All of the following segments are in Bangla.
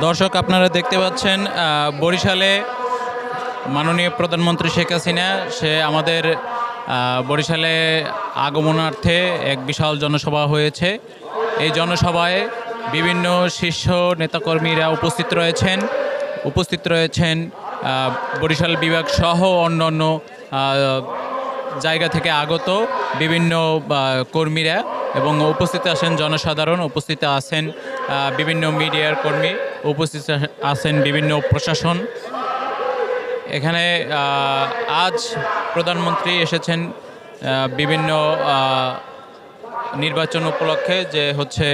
দর্শক আপনারা দেখতে পাচ্ছেন বরিশালে মাননীয় প্রধানমন্ত্রী শেখ হাসিনা সে আমাদের বরিশালে আগমনার্থে এক বিশাল জনসভা হয়েছে। এই জনসভায় বিভিন্ন শীর্ষ নেতাকর্মীরা উপস্থিত রয়েছেন। উপস্থিত রয়েছেন বরিশাল বিভাগ সহ অন্যান্য আহ, জায়গা থেকে আগত বিভিন্ন কর্মীরা। এবং উপস্থিত আছেন জনসাধারণ, উপস্থিত আছেন বিভিন্ন মিডিয়ার কর্মী, উপস্থিত আছেন বিভিন্ন প্রশাসন। এখানে আজ প্রধানমন্ত্রী এসেছেন বিভিন্ন নির্বাচন উপলক্ষে যে হচ্ছে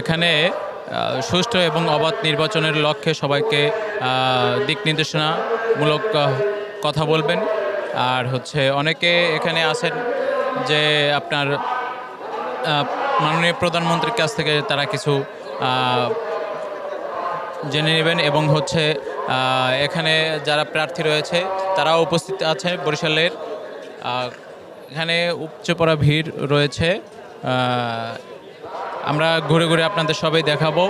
এখানে সুষ্ঠু এবং অবাধ নির্বাচনের লক্ষ্যে সবাইকে দিক নির্দেশনামূলক কথা বলবেন। আর হচ্ছে, অনেকে এখানে আছেন যে আপনার মাননীয় প্রধানমন্ত্রীর কাছ থেকে তারা কিছু জেনে নেবেন এবং হচ্ছে এখানে যারা প্রার্থী রয়েছে, তারাও উপস্থিত আছে বরিশালের। এখানে উপচে পড়া ভিড় রয়েছে। আমরা ঘুরে ঘুরে আপনাদের সবাই দেখাবো।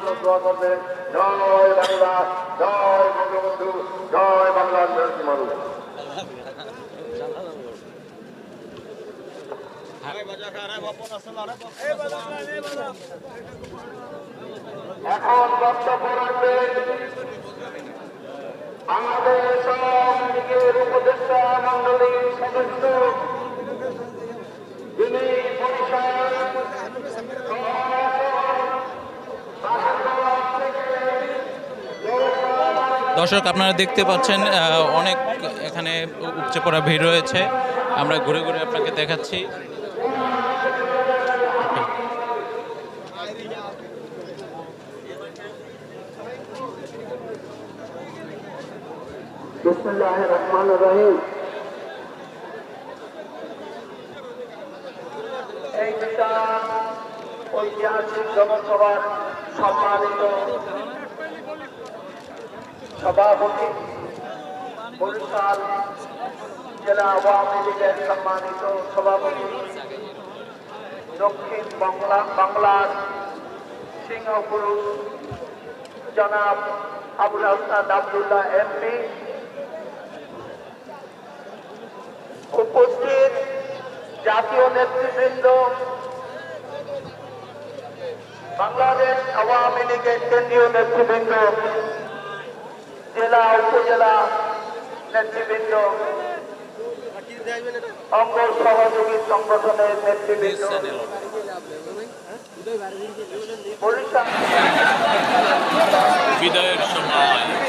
মধ্যে দোয়া করবেন জয় বাংলা জয় বঙ্গবন্ধু জয় বাংলা মানুষ। এখন বক্তব্য রাখবেন আওয়ামী লীগের উপদেষ্টা মন্ডলীর সদস্য দর্শক, আপনারা দেখতে পাচ্ছেন অনেক এখানে উপচে পড়া ভিড় রয়েছে। আমরা ঘুরে ঘুরে আপনাকে দেখাচ্ছি। ঐতিহাসিক জনসভার সম্মানিত সভাপতি, বরিশাল জেলা আওয়ামী লীগের সম্মানিত সভাপতি, দক্ষিণ বাংলা, বাংলার সিংহপুরুষ জনাব আবুল হাসান আবদুল্লাহ এমপি উপস্থিত জাতীয় নেতৃবৃন্দ, বাংলাদেশ আওয়ামী লীগের কেন্দ্রীয় নেতৃবৃন্দ জেলা উপজেলা নেতৃবৃন্দ অঙ্গ সহযোগী সংগঠনের নেতৃবৃন্দ। বিদায়ের সময়।